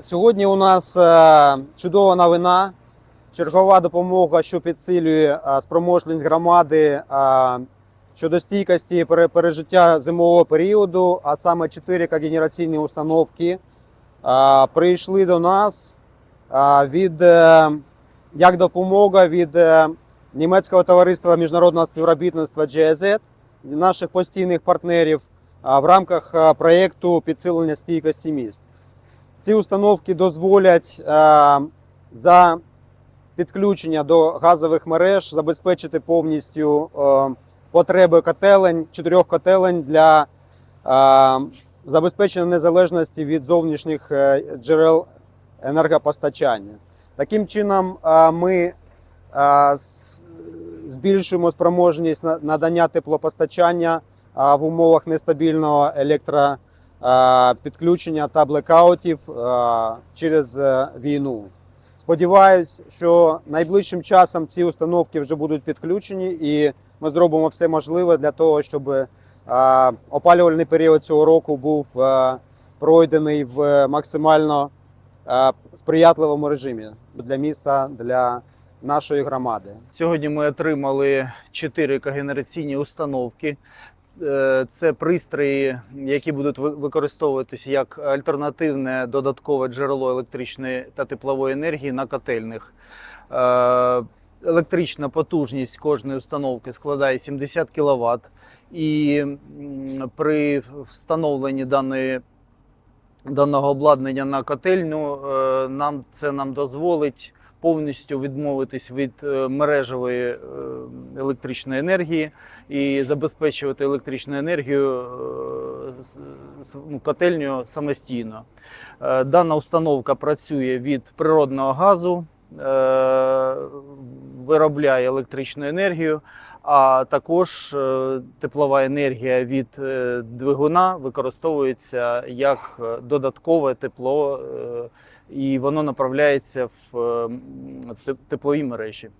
Сьогодні у нас е, чудова новина. Чергова допомога, що підсилює е, спроможність громади е, щодо стійкості пережиття зимового періоду, а саме 4 когенераційні установки прийшли до нас від як допомога від німецького товариства міжнародного співробітництва GIZ, наших постійних партнерів в рамках проєкту підсилення стійкості міст. Ці установки дозволять е, за підключення до газових мереж забезпечити повністю е, потреби котелень, чотирьох котелень для е, забезпечення незалежності від зовнішніх джерел енергопостачання. Таким чином, ми збільшуємо спроможність на- надання теплопостачання в умовах нестабільного електро підключення та блекаутів е, через е, війну. Сподіваюсь, що найближчим часом ці установки вже будуть підключені, і ми зробимо все можливе для того, щоб е, опалювальний період цього року був е, пройдений в максимально е, сприятливому режимі для міста, для нашої громади. Сьогодні ми отримали чотири когенераційні установки. Е, Це пристрої, які будуть ви- використовуватися як альтернативне додаткове джерело електричної та теплової енергії на котельних. Е, Електрична потужність кожної установки складає 70 кВт. І при встановленні даної, даного обладнання на котельню е, нам це нам дозволить повністю відмовитись від е, мережевої е, електричної енергії і забезпечувати електричну енергію е, ну, котельню самостійно. Дана установка працює від природного газу, виробляє електричну енергію. А також е, теплова енергія від е, двигуна використовується як е, додаткове тепло, і воно направляється в теплові мережі.